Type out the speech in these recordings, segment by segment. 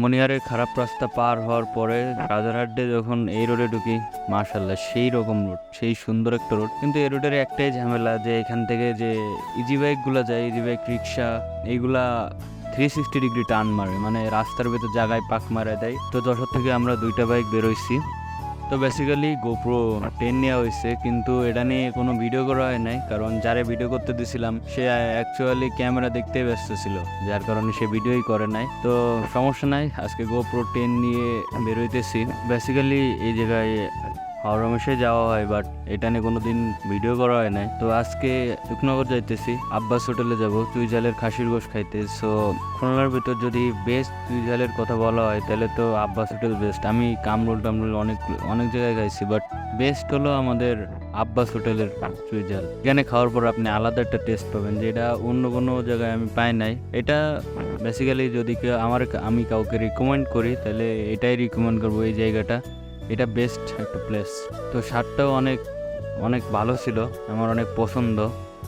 মনিহারের খারাপ রাস্তা পার হওয়ার পরে রাজারহাটে যখন এই রোডে ঢুকি মার্শাল্লাহ সেই রকম রোড সেই সুন্দর একটা রোড কিন্তু এই রোডের একটাই ঝামেলা যে এখান থেকে যে ইজি বাইকগুলো যায় ইজি বাইক রিক্সা এইগুলা থ্রি সিক্সটি ডিগ্রি টার্ন মারে। মানে রাস্তার ভেতর জায়গায় পাক মারা দেয়। তো যশোর থেকে আমরা দুইটা বাইক বেরোইছি তো বেসিক্যালি গোপ্রো টেন নেওয়া হয়েছে কিন্তু এটা নিয়ে কোনো ভিডিও করা হয় নাই, কারণ যারে ভিডিও করতে দিছিলাম, সে অ্যাকচুয়ালি ক্যামেরা দেখতে ব্যস্ত ছিল, যার কারণে সে ভিডিওই করে নাই। তো সমস্যা নাই, আজকে গোপ্রো টেন নিয়ে বেরোইতেছি বেসিক্যালি এই জায়গায় হরমেশে যাওয়া হয় বাট এটা নিয়ে কোনো দিন ভিডিও করা হয় নাই। তো আজকে শুকনগর যাইতেছি, আব্বাস হোটেলে যাব চুইঝালের খাসির গোশ খাইতে। সো খুলনার ভিতর যদি বেস্ট চুইঝালের কথা বলা হয়, তাহলে তো আব্বাস হোটেল বেস্ট আমি কামরুল টামরুল অনেক অনেক জায়গায় খাইছি বাট বেস্ট হলো আমাদের আব্বাস হোটেলের চুইঝাল এখানে খাওয়ার পর আপনি আলাদা একটা টেস্ট পাবেন যেটা অন্য কোনো জায়গায় আমি পাই নাই। এটা বেসিক্যালি যদি কেউ আমার, আমি কাউকে রিকমেন্ড করি, তাহলে এটাই রিকমেন্ড করব এই জায়গাটা। এটা বেস্ট একটা প্লেস তো শার্টটাও অনেক অনেক ভালো ছিল, আমার অনেক পছন্দ।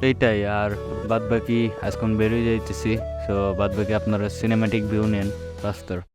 এইটাই, আর বাদবাকি বাকি আজকাল বেরিয়ে যাইতেছি সো বাদবাকি আপনারা সিনেম্যাটিক ভিউ নেন রাস্তার